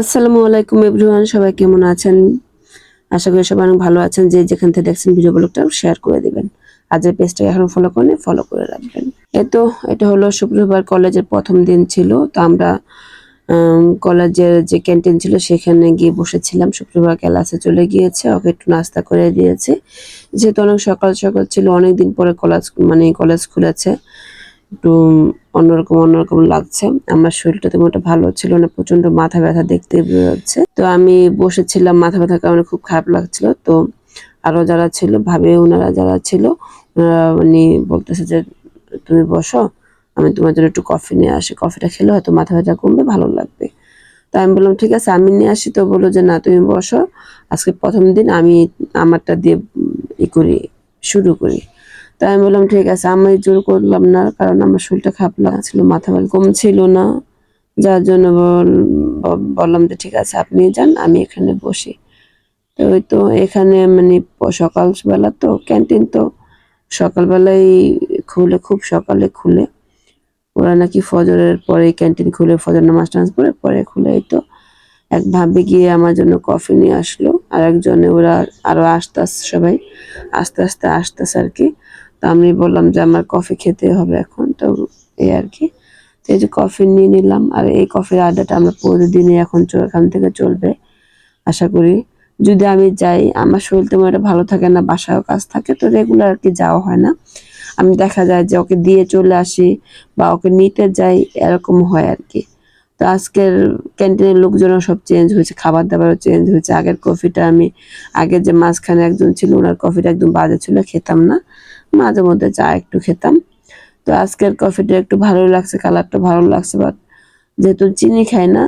আসসালামু আলাইকুম এভরিওয়ান, সবাই কেমন আছেন? আশা করি সবাই অনেক ভালো আছেন। যে যেখান থেকে দেখছেন ভিডিও ব্লগটা শেয়ার করে দিবেন। আর যে পেজটা এখন ফলো করেন ফলো করে রাখবেন। এই তো, এটা হলো শুক্রবার কলেজের প্রথম দিন ছিল। তো আমরা কলেজের যে ক্যান্টিন ছিল, সেখানে গিয়ে বসেছিলাম। শুক্রবার ক্লাসে চলে গিয়েছে, ওকে একটু নাস্তা করে দিয়েছে। যেহেতু অনেক সকাল সকাল ছিল অনেক দিন পরে কলেজ মানে কলেজ খুলেছে। একটু অন্যরকম অন্যরকম লাগছে। আমার শরীরটা তেমন একটা ভালো ছিল না প্রচণ্ড মাথা ব্যথা দেখতে বেরোচ্ছে। তো আমি বসেছিলাম, মাথা ব্যথার কারণে খুব খারাপ লাগছিল। তো আরও যারা ছিল, ভাবে ওনারা যারা ছিল, ওনারা মানে বলতেছে যে, তুমি বসো, আমি তোমার জন্য একটু কফি নিয়ে আসি। কফিটা খেলে হয়তো মাথা ব্যথা কমবে, ভালো লাগবে। তো আমি বললাম, ঠিক আছে, আমি নিয়ে আসি। তো বলল যে, না, তুমি বসো। আজকে প্রথম দিন আমি আমারটা দিয়ে ই করি, শুরু করি। তাই আমি বললাম, ঠিক আছে, আমি জোর করলাম না, কারণ আমার শরীরটা খারাপ লাগছিল, মাথা ব্যথা কম ছিল না। যার জন্য বল- বললাম যে, ঠিক আছে, আপনি যান, আমি এখানে বসি। তো ওই তো এখানে মানে সকালবেলা তো ক্যান্টিন তো, সকালবেলাই খুলে, খুব সকালে খুলে, ওরা নাকি ফজরের পরে ক্যান্টিন খুলে ফজর নামাজ টামাজ পরে পরে খুলে তো। এক ভাবে গিয়ে আমার জন্য কফি নিয়ে আসলো আর একজনে ওরা আরও আস্তে আস্তে, সবাই আস্তে আস্তে আসতেছে আর কি। তো আমি বললাম যে আমার কফি খেতে হবে এখন, তো এই আর কি। তো এই যে কফি নিয়ে নিলাম, আর এই কফির আড্ডাটা আমরা প্রতিদিনই এখন এখান থেকে চলবে, আশা করি। যদি আমি যাই, আমার শরীর তেমন একটা ভালো থাকে না, বাসায়ও কাজ থাকে, তো রেগুলার আর কি যাওয়া হয় না। আমি দেখা যায় যে ওকে দিয়ে চলে আসি, বা ওকে নিতে যাই, এরকম হয় আর কি। তো আজকের ক্যান্টিনের লোকজনও সব চেঞ্জ হয়েছে খাবার দাবারও চেঞ্জ হয়েছে। আগের কফিটা আমি আগের যে মাঝখানে একজন ছিল, ওনার কফিটা একদম বাজে ছিল, খেতাম না। মাঝে মধ্যে চা একটু খেতাম। তো আজকের কফিটা একটু ভালোই লাগছে, কালারটা ভালো লাগছে বাট যেহেতু চিনি খাই না,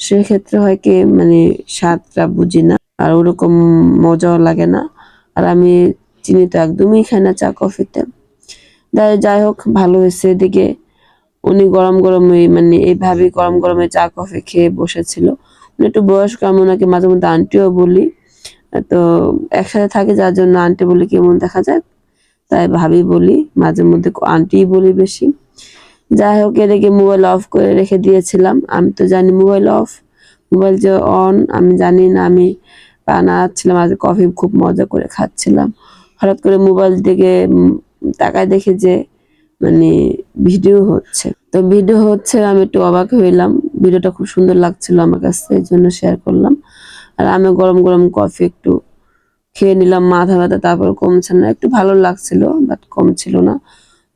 সেক্ষেত্রে হয় কি মানে স্বাদটা বুঝি না, আর ওরকম মজাও লাগে না। আর আমি চিনি তো একদমই খাই না চা কফিতে। যাই যাই হোক, ভালো হয়েছে এদিকে। উনি গরম গরমে মানে এইভাবে গরম গরমে চা কফি খেয়ে বসেছিল। উনি একটু বয়স্ক, আমি ওনাকে মাঝে মধ্যে আন্টিও বলি। তো একসাথে থাকে, যার জন্য আন্টি বলি, কেমন দেখা যায়? তাই ভাবি বলি, মাঝে মধ্যে আন্টি বলি বেশি। যাই হোক, এদিকে মোবাইল অফ করে রেখে দিয়েছিলাম। আমি তো জানি মোবাইল অফ মোবাইল যে অন আমি জানি না, আমি বানাচ্ছিলাম আজ কফি খুব মজা করে খাচ্ছিলাম। হঠাৎ করে মোবাইল থেকে তাকায় দেখে যে মানে ভিডিও হচ্ছে। তো ভিডিও হচ্ছে, আমি একটু অবাক হইলাম। ভিডিওটা খুব সুন্দর লাগছিল আমার কাছে, এই জন্য শেয়ার করলাম। আর আমি গরম গরম কফি একটু খেয়ে নিলাম, মাথা ব্যথা, তারপর কমছে না। একটু ভালো লাগছিল বাট কমছিল না।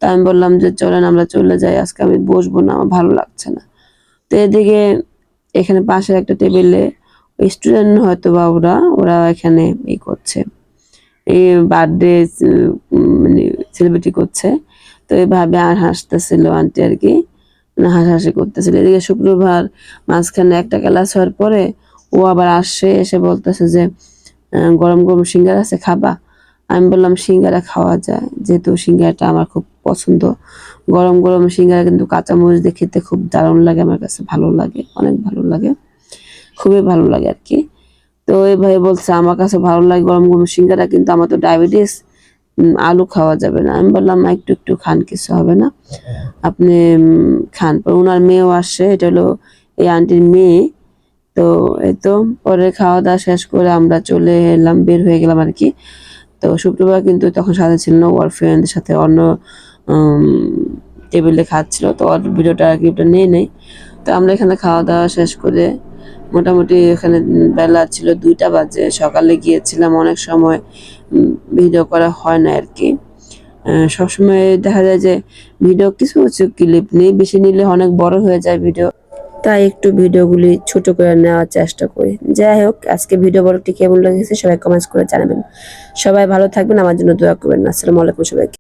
তাই আমি বললাম যে, চলেন আমরা চলে যাই, আজকে আমি বসবো না, আমার ভালো লাগছে না। তো এদিকে এখানে পাশে একটা টেবিলে স্টুডেন্ট হয়তো বা ওরা ওরা এখানে ই করছে। এই বার্থডে মানে সেলিব্রিটি করছে। তো এইভাবে আর হাসতেছিল আন্টি আর কি মানে হাসাহাসি করতেছিল। এদিকে শুক্রবার মাঝখানে একটা ক্লাস হওয়ার পরে ও আবার আসছে এসে বলতেছে যে গরম গরম সিঙ্গারা আছে খাবা। আমি বললাম সিঙ্গারা খাওয়া যায়। যেহেতু সিঙ্গারাটা আমার খুব পছন্দ। গরম গরম সিঙ্গারা কিন্তু কাঁচা মরিচ দিয়ে খেতে খুব দারুণ লাগে আমার কাছে ভালো লাগে অনেক ভালো লাগে। খুবই ভালো লাগে আর কি। তো এইভাবে বলছে আমার কাছে ভালো লাগে গরম গরম সিঙ্গারা কিন্তু আমার তো ডায়াবেটিস আলু খাওয়া যাবে না। আমি বললাম "মা, একটু একটু খান কিছু হবে না। আপনি খান। পর ওনার মেয়েও আসছে এটা হলো এই আন্টির মেয়ে। তো এই তো পরে খাওয়া দাওয়া শেষ করে আমরা চলে এলাম, বের হয়ে গেলাম আর কি। তো শুক্রবার কিন্তু তখন সাথে ছিল না, ওর ফ্রেন্ডের সাথে অন্য টেবিলে খাচ্ছিল, তো ওর ভিডিওটা আর কি নিয়ে নেই। তো আমরা এখানে খাওয়া দাওয়া শেষ করে মোটামুটি এখানে বেলা ছিল দুইটা বাজে, সকালে গিয়েছিলাম অনেক সময় ভিডিও করা হয় না আর কি। সবসময় দেখা যায় যে ভিডিও কিছু কিছু ক্লিপ নেই, বেশি নিলে অনেক বড় হয়ে যায় ভিডিও। তাই একটু ভিডিওগুলি ছোট করে নেওয়ার চেষ্টা করি। যাই হোক, আজকে ভিডিও বলটি কেমন লেগেছে সবাই কমেন্টস করে জানাবেন। সবাই ভালো থাকবেন, আমার জন্য দোয়া করবেন। আসসালামু আলাইকুম সবাইকে।